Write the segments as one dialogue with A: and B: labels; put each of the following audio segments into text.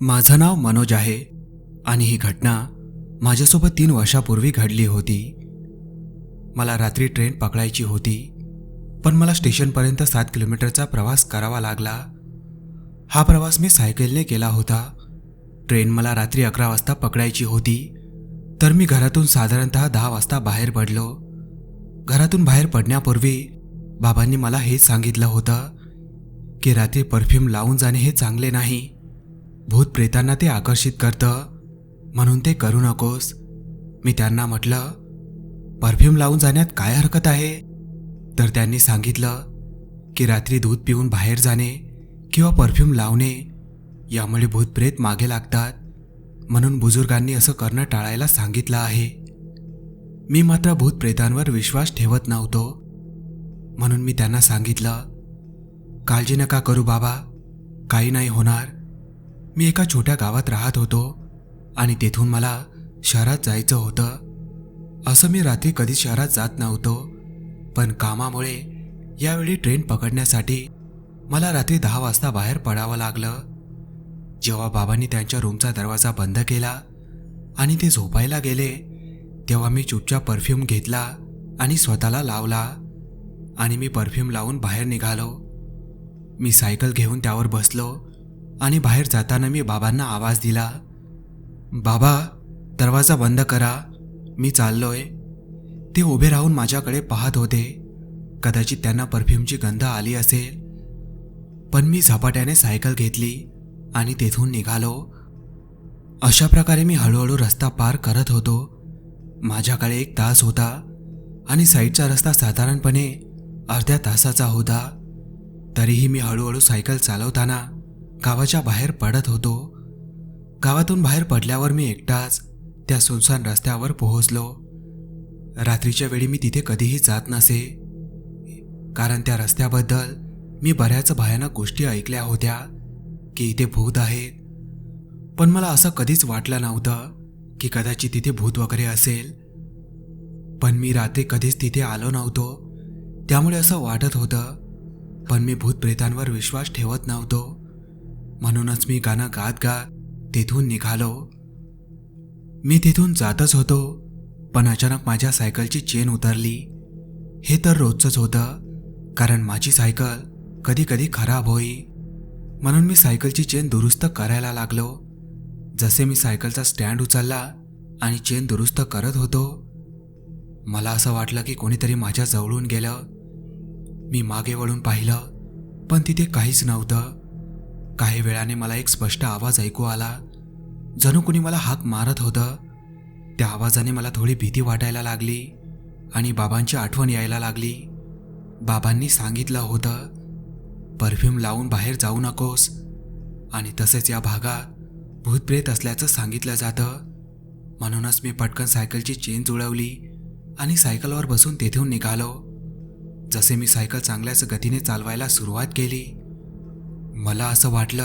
A: माझं नाव मनोज आहे आणि ही घटना माझ्यासोबत तीन वर्षापूर्वी घडली होती. मला रात्री ट्रेन पकडायची होती पण मला स्टेशनपर्यंत सात किलोमीटरचा प्रवास करावा लागला. हा प्रवास मी सायकलने केला होता. ट्रेन मला रात्री अकरा वाजता पकडायची होती तर मी घरातून साधारणतः दहा वाजता बाहेर पडलो. घरातून बाहेर पडण्यापूर्वी बाबांनी मला हेच सांगितलं होतं की रात्री परफ्यूम लावून जाणे हे चांगले नाही. भूत प्रेतांना ते आकर्षित करतं म्हणून ते करू नकोस. मी त्यांना म्हटलं परफ्यूम लावून जाण्यात काय हरकत आहे? तर त्यांनी सांगितलं की रात्री दूध पिऊन बाहेर जाणे किंवा परफ्यूम लावणे यामुळे भूतप्रेत मागे लागतात. म्हणून बुजुर्गांनी असं करणं टाळायला सांगितलं आहे. मी मात्र भूतप्रेतांवर विश्वास ठेवत नव्हतो. म्हणून मी त्यांना सांगितलं काळजी नका करू बाबा काही नाही होणार. मी एका छोट्या गावात राहत होतो आणि तेथून मला शहरात जायचं होतं. असं मी रात्री कधीच शहरात जात नव्हतो. पण कामामुळे यावेळी ट्रेन पकडण्यासाठी मला रात्री दहा वाजता बाहेर पडावं लागलं. जेव्हा बाबांनी त्यांच्या रूमचा दरवाजा बंद केला आणि ते झोपायला गेले तेव्हा मी चुपचाप परफ्यूम घेतला आणि स्वतःला लावला आणि मी परफ्यूम लावून बाहेर निघालो. मी सायकल घेऊन त्यावर बसलो आणि बाहेर जाताना मी बाबांना आवाज दिला बाबा दरवाजा बंद करा मी चाललोय. ते उभे राहून माझ्याकडे पाहत होते. कदाचित त्यांना परफ्यूमची गंध आली असेल. पण मी झपाट्याने सायकल घेतली आणि तेथून निघालो. अशा प्रकारे मी हळूहळू रस्ता पार करत होतो. माझ्याकडे एक तास होता आणि साईडचा रस्ता साधारणपणे अर्ध्या तासाचा होता. तरीही मी हळूहळू सायकल चालवताना गावाच्या बाहेर पडत होतो. गावातून बाहेर पडल्यावर मी एकटाच त्या सुनसान रस्त्यावर पोहोचलो. रात्रीच्या वेळी मी तिथे कधीही जात नसे. कारण त्या रस्त्याबद्दल मी बऱ्याच भयानक गोष्टी ऐकल्या होत्या. की इथे भूत आहेत पण मला असं कधीच वाटलं नव्हतं की कदाचित तिथे भूत वगैरे असेल. पण मी रात्री कधीच तिथे आलो नव्हतो. त्यामुळे असं वाटत होतं. पण मी भूतप्रेतांवर विश्वास ठेवत नव्हतो. म्हणूनच मी गाणं गात गात तिथून निघालो. मी तिथून जातच होतो. पण अचानक माझ्या सायकलची चेन उतरली. हे तर रोजचंच होतं. कारण माझी सायकल कधी कधी खराब होई. म्हणून मी सायकलची चेन दुरुस्त करायला लागलो. जसे मी सायकलचा स्टँड उचलला आणि चेन दुरुस्त करत होतो मला असं वाटलं की कोणीतरी माझ्या जवळून गेलं. मी मागे वळून पाहिलं पण तिथे काहीच नव्हतं. काही वेळाने मला एक स्पष्ट आवाज ऐकू आला. जणू कुणी मला हाक मारत होतं. त्या आवाजाने मला थोडी भीती वाटायला लागली आणि बाबांची आठवण यायला लागली. बाबांनी सांगितलं होतं परफ्यूम लावून बाहेर जाऊ नकोस. आणि तसेच या भागात भूतप्रेत असल्याचं सांगितलं जातं. म्हणूनच मी पटकन सायकलची चेन जुळवली आणि सायकलवर बसून तेथून निघालो. जसे मी सायकल चांगल्याच गतीने चालवायला सुरुवात केली. मला असं वाटलं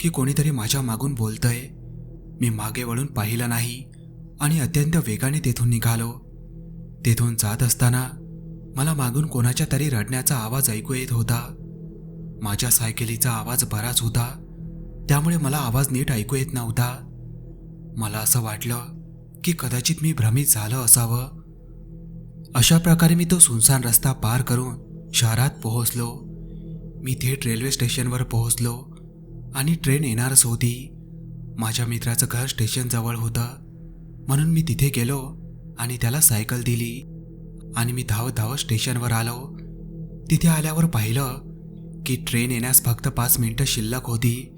A: की कोणीतरी माझ्या मागून बोलतंय. मी मागे वळून पाहिलं नाही आणि अत्यंत वेगाने तेथून निघालो. तेथून जात असताना मला मागून कोणाच्या तरी रडण्याचा आवाज ऐकू येत होता. माझ्या सायकलीचा आवाज बराच होता. त्यामुळे मला आवाज नीट ऐकू येत नव्हता. मला असं वाटलं की कदाचित मी भ्रमित झालं असावं. अशा प्रकारे मी तो सुनसान रस्ता पार करून शहरात पोहोचलो. मी थेट रेल्वे स्टेशनवर पोहोचलो आणि ट्रेन येणारच होती. माझ्या मित्राचं घर स्टेशनजवळ होतं. म्हणून मी तिथे गेलो आणि त्याला सायकल दिली आणि मी धावत धावत स्टेशनवर आलो. तिथे आल्यावर पाहिलं की ट्रेन येण्यास फक्त पाच मिनिटं शिल्लक होती.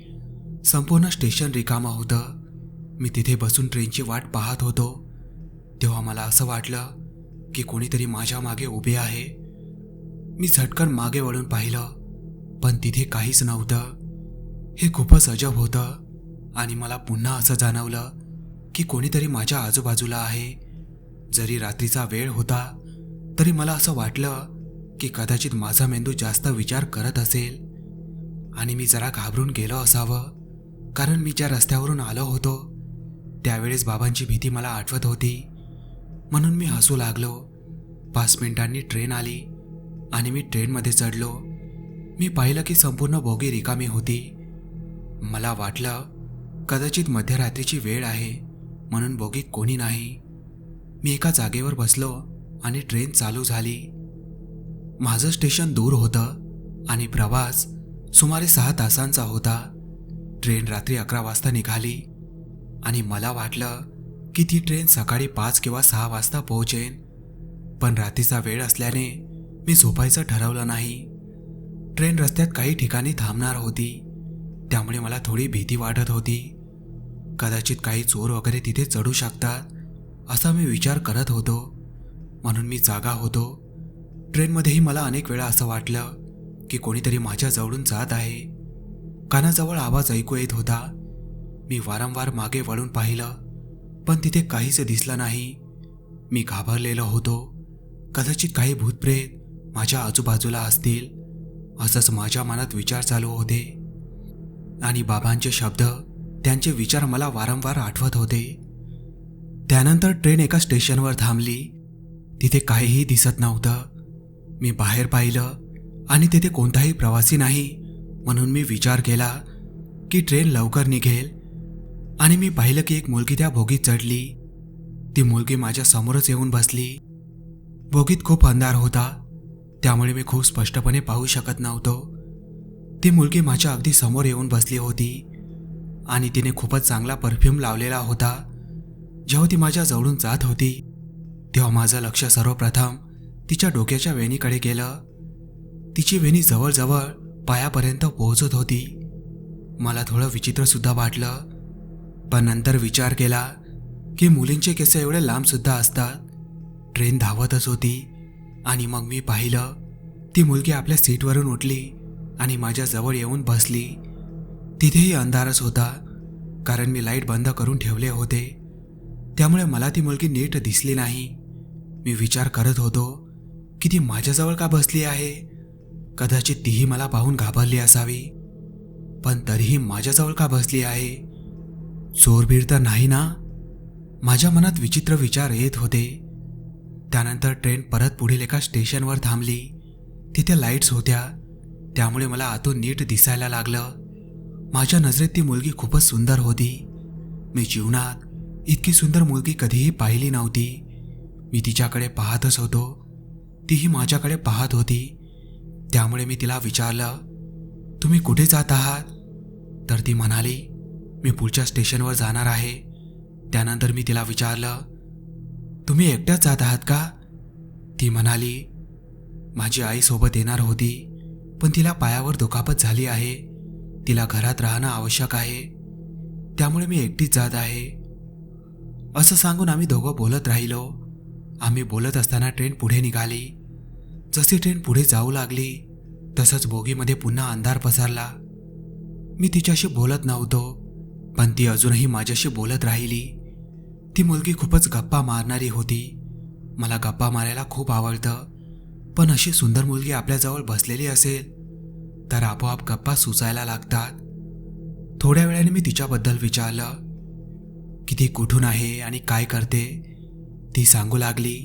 A: संपूर्ण स्टेशन रिकामं होतं. मी तिथे बसून ट्रेनची वाट पाहत होतो. तेव्हा मला असं वाटलं की कोणीतरी माझ्या मागे उभे आहे. मी झटकन मागे वळून पाहिलं पण तिथे काहीच नव्हतं. हे खूपच अजब होतं आणि मला पुन्हा असं जाणवलं की कोणीतरी माझ्या आजूबाजूला आहे. जरी रात्रीचा वेळ होता तरी मला असं वाटलं की कदाचित माझा मेंदू जास्त विचार करत असेल. आणि मी जरा घाबरून गेलो असावं कारण मी ज्या रस्त्यावरून आलो होतो त्यावेळेस बाबांची भीती मला आठवत होती. म्हणून मी हसू लागलो. पाच मिनिटांनी ट्रेन आली आणि मी ट्रेनमध्ये चढलो. मी पाहिलं की संपूर्ण बोगी रिकामी होती. मला वाटलं कदाचित मध्यरात्रीची वेळ आहे म्हणून बोगीत कोणी नाही. मी एका जागेवर बसलो आणि ट्रेन चालू झाली. माझं स्टेशन दूर होतं आणि प्रवास सुमारे सहा तासांचा होता. ट्रेन रात्री अकरा वाजता निघाली आणि मला वाटलं की ती ट्रेन सकाळी पाच किंवा सहा वाजता पोहोचेन. पण रात्रीचा वेळ असल्याने मी झोपायचं ठरवलं नाही. ट्रेन रस्त्यात काही ठिकाणी थांबणार होती. त्यामुळे मला थोडी भीती वाटत होती. कदाचित काही चोर वगैरे तिथे चढू शकतात असा मी विचार करत होतो. म्हणून मी जागा होतो ट्रेनमध्येही मला अनेक वेळा असं वाटलं की कोणीतरी माझ्या जवळून जात आहे. कानाजवळ आवाज ऐकू येत होता. मी वारंवार मागे वळून पाहिलं पण तिथे काहीच दिसलं नाही. मी घाबरलेलो होतो. कदाचित काही भूतप्रेत माझ्या आजूबाजूला असतील असंच माझ्या मनात विचार चालू होते. आणि बाबांचे शब्द त्यांचे विचार मला वारंवार आठवत होते. त्यानंतर ट्रेन एका स्टेशनवर थांबली. तिथे काहीही दिसत नव्हतं. मी बाहेर पाहिलं आणि तिथे कोणताही प्रवासी नाही. म्हणून मी विचार केला की ट्रेन लवकर निघेल. आणि मी पाहिलं की एक मुलगी त्या भोगीत चढली. ती मुलगी माझ्या समोरच येऊन बसली. भोगीत खूप अंधार होता. त्यामुळे मी खूप स्पष्टपणे पाहू शकत नव्हतो. ती मुलगी माझ्या अगदी समोर येऊन बसली होती. आणि तिने खूपच चांगला परफ्यूम लावलेला होता. जेव्हा ती माझ्या जवळून जात होती तेव्हा माझं लक्ष सर्वप्रथम तिच्या डोक्याच्या वेणीकडे गेलं. तिची वेणी जवळजवळ पायापर्यंत पोहोचत होती. मला थोडं विचित्रसुद्धा वाटलं. पण नंतर विचार केला की मुलींचे केस एवढे लांबसुद्धा असतात. ट्रेन धावतच होती. आणि मग मी पाहिलं ती मुलगी आपल्या सीटवरून उठली आणि माझ्याजवळ येऊन बसली. तिथेही अंधारच होता कारण मी लाइट बंद करून ठेवले होते. त्यामुळे मला ती मुलगी नीट दिसली नाही. मी विचार करत होतो की ती माझ्याजवळ का बसली आहे? कदाचित तीही मला पाहून घाबरली असावी. पण तरीही माझ्याजवळ का बसली आहे? चोरबीर तर नाही ना? माझ्या मनात विचित्र विचार येत होते. त्यानंतर ट्रेन परत पुढील एका स्टेशनवर थांबली. तिथे लाईट्स होत्या. त्यामुळे मला आतून नीट दिसायला लागलं. माझ्या नजरेत ती मुलगी खूपच सुंदर होती. मी जीवनात इतकी सुंदर मुलगी कधीही पाहिली नव्हती. मी तिच्याकडे पाहतच होतो. तीही माझ्याकडे पाहत होती. त्यामुळे मी तिला विचारलं तुम्ही कुठे जात आहात? तर ती म्हणाली मी पुढच्या स्टेशनवर जाणार आहे. त्यानंतर मी तिला विचारलं तुम्ही एकट्याच जात आहात का? ती म्हणाली माझी आई सोबत येणार होती पण तिला पायावर दुखापत झाली आहे. तिला घरात राहणं आवश्यक आहे. त्यामुळे मी एकटीच जात आहे. असं सांगून आम्ही दोघं बोलत राहिलो. आम्ही बोलत असताना ट्रेन पुढे निघाली. जशी ट्रेन पुढे जाऊ लागली तसंच बोगीमध्ये पुन्हा अंधार पसरला. मी तिच्याशी बोलत नव्हतो पण ती अजूनही माझ्याशी बोलत राहिली. ती मुलगी खूपच गप्पा मारणारी होती. मला गप्पा मारायला खूप आवडतं पण अशी सुंदर मुलगी आपल्याजवळ बसलेली असेल तर आपोआप गप्पा सुचायला लागतात. थोड्या वेळाने मी तिच्याबद्दल विचारलं की ती कुठून आहे आणि काय करते? ती सांगू लागली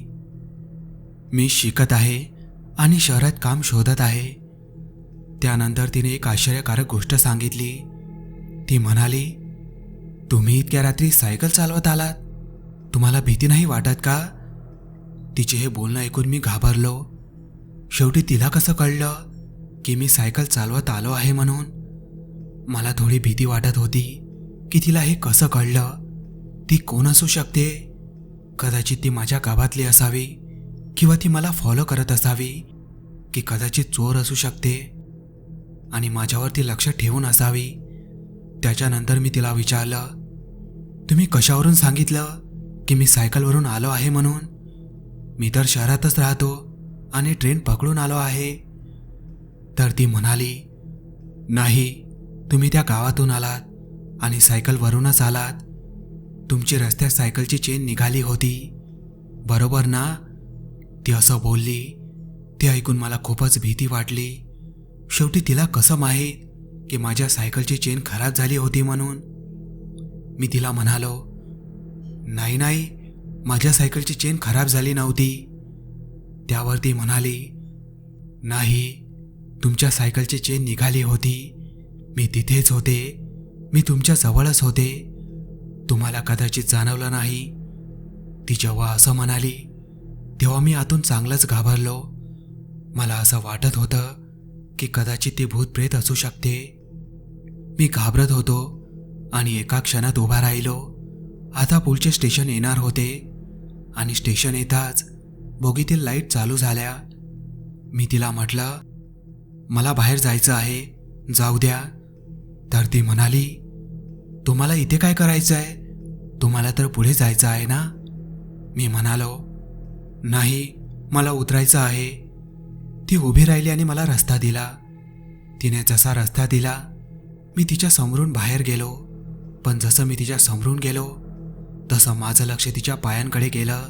A: मी शिकत आहे. आणि शहरात काम शोधत आहे. त्यानंतर तिने एक आश्चर्यकारक गोष्ट सांगितली. ती म्हणाली तुम्ही इतक्या रात्री सायकल चालवत आलात? तुम्हाला भीती नाही वाटत का? तिचे हे बोलणं ऐकून मी घाबरलो. शेवटी तिला कसं कळलं की मी सायकल चालवत आलो आहे म्हणून? मला थोडी भीती वाटत होती की तिला हे कसं कळलं? ती कोण असू शकते? कदाचित ती माझ्या गावातली असावी. किंवा ती मला फॉलो करत असावी की कदाचित चोर असू शकते आणि माझ्यावरती लक्ष ठेवून असावी. त्याच्यानंतर मी तिला विचारलं तुम्ही कशावरून सांगितलं की मी सायकलवरून आलो आहे म्हणून? मी तर शहरातच राहतो आणि ट्रेन पकडून आलो आहे. तर ती म्हणाली नाही तुम्ही त्या गावातून आलात आणि सायकलवरूनच आलात. तुमची रस्त्यात सायकलची चेन निघाली होती. बरोबर ना? ती असं बोलली ते ऐकून मला खूपच भीती वाटली. शेवटी तिला कसं माहीत की माझ्या सायकलची चेन खराब झाली होती म्हणून? मी तिला म्हणालो नाही नाही माझ्या सायकलची चेन खराब झाली नव्हती. त्यावर ती म्हणाली नाही तुमच्या सायकलची चेन निघाली होती. मी तिथेच होते. मी तुमच्या जवळच होते. तुम्हाला कदाचित जाणवलं नाही. ती जेव्हा असं म्हणाली तेव्हा मी आतून चांगलंच घाबरलो. मला असं वाटत होतं की कदाचित ती भूत प्रेत असू शकते. मी घाबरत होतो आणि एका क्षणात उभा राहिलो. आता पुढचे स्टेशन येणार होते आणि स्टेशन येताच बोगीतील लाइट चालू झाल्या. मी तिला म्हटलं मला बाहेर जायचं आहे. जाऊ द्या. तर ती म्हणाली तुम्हाला इथे काय करायचं आहे तुम्हाला तर पुढे जायचं आहे ना? मी म्हणालो नाही मला उतरायचं आहे. ती उभी राहिली आणि मला रस्ता दिला. तिने जसा रस्ता दिला मी तिच्या समोरून बाहेर गेलो. पण जसं मी तिच्या समोरून गेलो तसं माझं लक्ष तिच्या पायांकडे गेलं.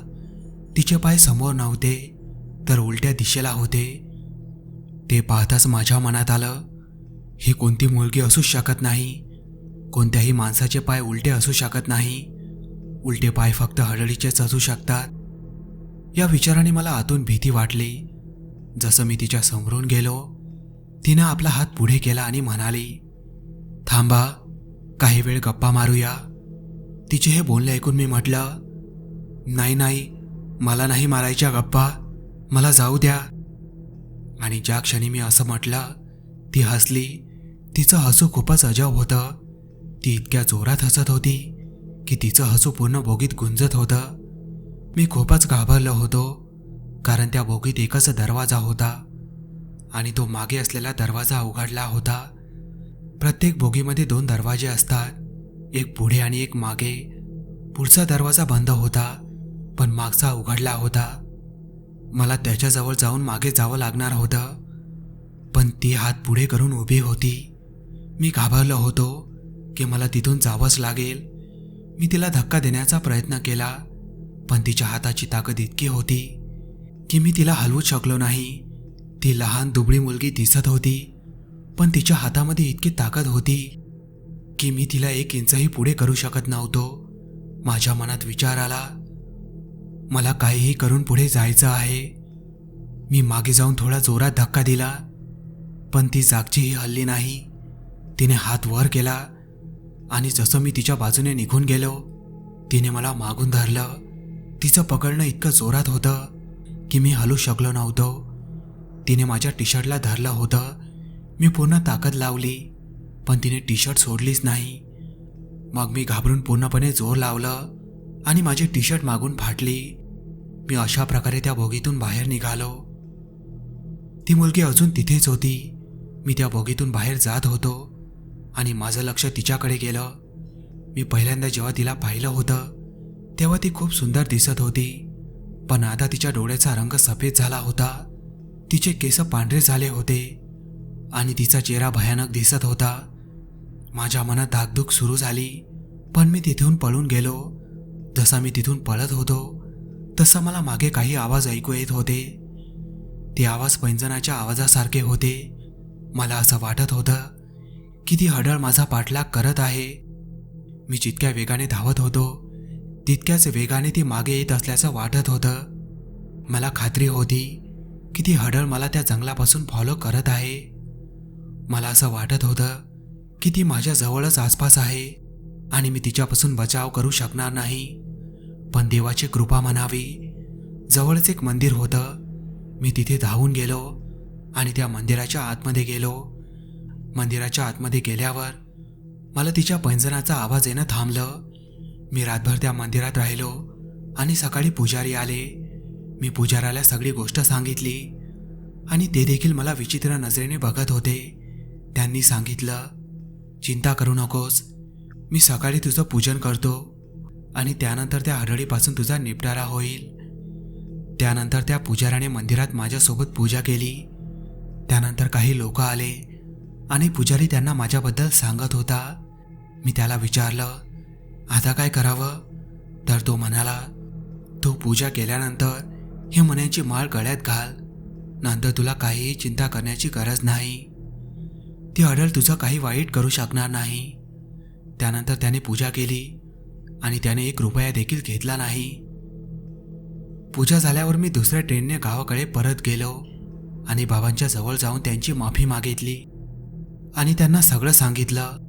A: तिचे पाय समोर नव्हते तर उलट्या दिशेला होते. ते पाहताच माझ्या मनात आलं ही कोणती मुलगी असू शकत नाही. कोणत्याही माणसाचे पाय उलटे असू शकत नाही. उलटे पाय फक्त हडळीचेच असू शकतात. या विचाराने मला आतून भीती वाटली. जसं मी तिच्या समोरून गेलो तिनं आपला हात पुढे केला आणि म्हणाली थांबा काही वेळ गप्पा मारूया. तिचे हे बोलणे ऐकून मी म्हटलं नाही नाही मला नाही मारायच्या गप्पा मला जाऊ द्या. आणि ज्या क्षणी मी असं म्हटलं ती हसली. तिचं हसू खूपच अजब होतं. ती इतक्या जोरात हसत होती की तिचं हसू पूर्ण बोगीत गुंजत होतं. मी खूपच घाबरलो होतो कारण त्या बोगीत एकच दरवाजा होता आणि तो मागे असलेला दरवाजा उघडला होता. प्रत्येक बोगीमध्ये दोन दरवाजे असतात एक पुढे आणि एक मागे. पुढचा दरवाजा बंद होता पण मागचा उघडला होता. मला त्याच्याजवळ जाऊन मागे जावं लागणार होतं पण ती हात पुढे करून उभी होती. मी घाबरलो होतो की मला तिथून जावंच लागेल. मी तिला धक्का देण्याचा प्रयत्न केला पण तिच्या हाताची ताकद इतकी होती की मी तिला हलवूच शकलो नाही. ती लहान दुबळी मुलगी दिसत होती पण तिच्या हातामध्ये इतकी ताकद होती की मी तिला एक इंचही पुढे करू शकत नव्हतो. माझ्या मनात विचार आला मला काहीही करून पुढे जायचं आहे. मी मागे जाऊन थोडा जोरात धक्का दिला पण ती जागचीही हल्ली नाही. तिने हात वर केला आणि जसं मी तिच्या बाजूने निघून गेलो तिने मला मागून धरलं. तिचं पकडणं इतकं जोरात होतं की मी हलू शकलो नव्हतो. तिने माझ्या टी शर्टला धरलं होतं. मी पूर्ण ताकद लावली पण तिने टी शर्ट सोडलीच नाही. मग मी घाबरून पूर्णपणे जोर लावलं आणि माझी टी शर्ट मागून फाटली. मी अशा प्रकारे त्या बोगीतून बाहेर निघालो. ती मुलगी अजून तिथेच होती. मी त्या बोगीतून बाहेर जात होतो आणि माझं लक्ष तिच्याकडे गेलं. मी पहिल्यांदा जेव्हा तिला पाहिलं होतं तेव्हा ती खूप सुंदर दिसत होती. पण आता तिच्या डोळ्याचा रंग सफेद झाला होता. तिचे केस पांढरे झाले होते. आणि तिचा चेहरा भयानक दिसत होता. माझ्या मनात धाकधूक सुरू झाली. पण मी तिथून पळून गेलो. जसा मी तिथून पळत होतो तसा मला मागे काही आवाज ऐकू येत होते. ते आवाज पैंजनाच्या आवाजासारखे होते. मला असं वाटत होतं की ती हडळ माझा पाठलाग करत आहे. मी जितक्या वेगाने धावत होतो तितक्याच वेगाने ती मागे येत असल्याचं वाटत होतं. मला खात्री होती की ती हडळ मला त्या जंगलापासून फॉलो करत आहे. मला असं वाटत होतं की ती माझ्या जवळच आसपास आहे आणि मी तिच्यापासून बचाव करू शकणार नाही. पण देवाची कृपा म्हणावी जवळच एक मंदिर होतं. मी तिथे धावून गेलो आणि त्या मंदिराच्या आतमध्ये गेलो. मंदिराच्या आतमध्ये गेल्यावर मला तिच्या पैंजणाचा आवाज येणं थांबलं. मी रातभर त्या मंदिरात राहिलो आणि सकाळी पुजारी आले. मी पुजाराला सगळी गोष्ट सांगितली आणि ते देखील मला विचित्र नजरेने बघत होते. त्यांनी सांगितलं चिंता करू नकोस. मी सकाळी तुझं पूजन करतो आणि त्यानंतर त्या हडळीपासून तुझा निपटारा होईल. त्यानंतर त्या पुजाऱ्याने मंदिरात माझ्यासोबत पूजा केली. त्यानंतर काही लोक आले आणि पुजारी त्यांना माझ्याबद्दल सांगत होता. मी त्याला विचारलं आता काय करावं? तर तो म्हणाला तू पूजा केल्यानंतर हे मण्याची माळ गळ्यात घाल. नंतर तुला काहीही चिंता करण्याची गरज नाही. ती अडल तुझं काही वाईट करू शकणार नाही. त्यानंतर त्याने पूजा केली आणि त्याने एक रुपया देखील घेतला नाही. पूजा झाल्यावर मी दुसऱ्या ट्रेनने गावाकडे परत गेलो आणि बाबांच्या जवळ जाऊन त्यांची माफी मागितली आणि त्यांना सगळं सांगितलं.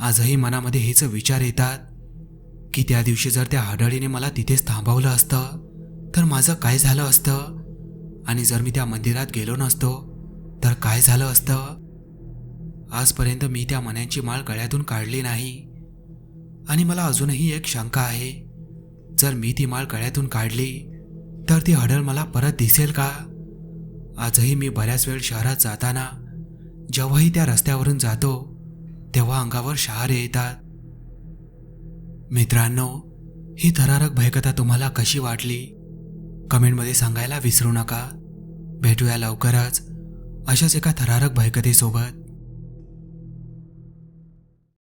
A: आजही मनामध्ये हेच विचार येतात की त्या दिवशी जर त्या हडळीने मला तिथेच थांबवलं असतं तर माझं काय झालं असतं? आणि जर मी त्या मंदिरात गेलो नसतो तर काय झालं असतं? आजपर्यंत मी त्या मन्यांची माळ गळ्यातून काढली नाही. आणि मला अजूनही एक शंका आहे जर मी ती माळ गळ्यातून काढली तर ती हडळ मला परत दिसेल का? आजही मी बऱ्याच वेळ शहरात जाताना जेव्हाही त्या रस्त्यावरून जातो तेव्हा अंगावर शहारे येतात. मित्रांनो ही थरारक भयकथा तुम्हाला कशी वाटली? कमेंटमध्ये सांगायला विसरू नका. भेटूया लवकरच अशाच एका थरारक भयकथेसोबत.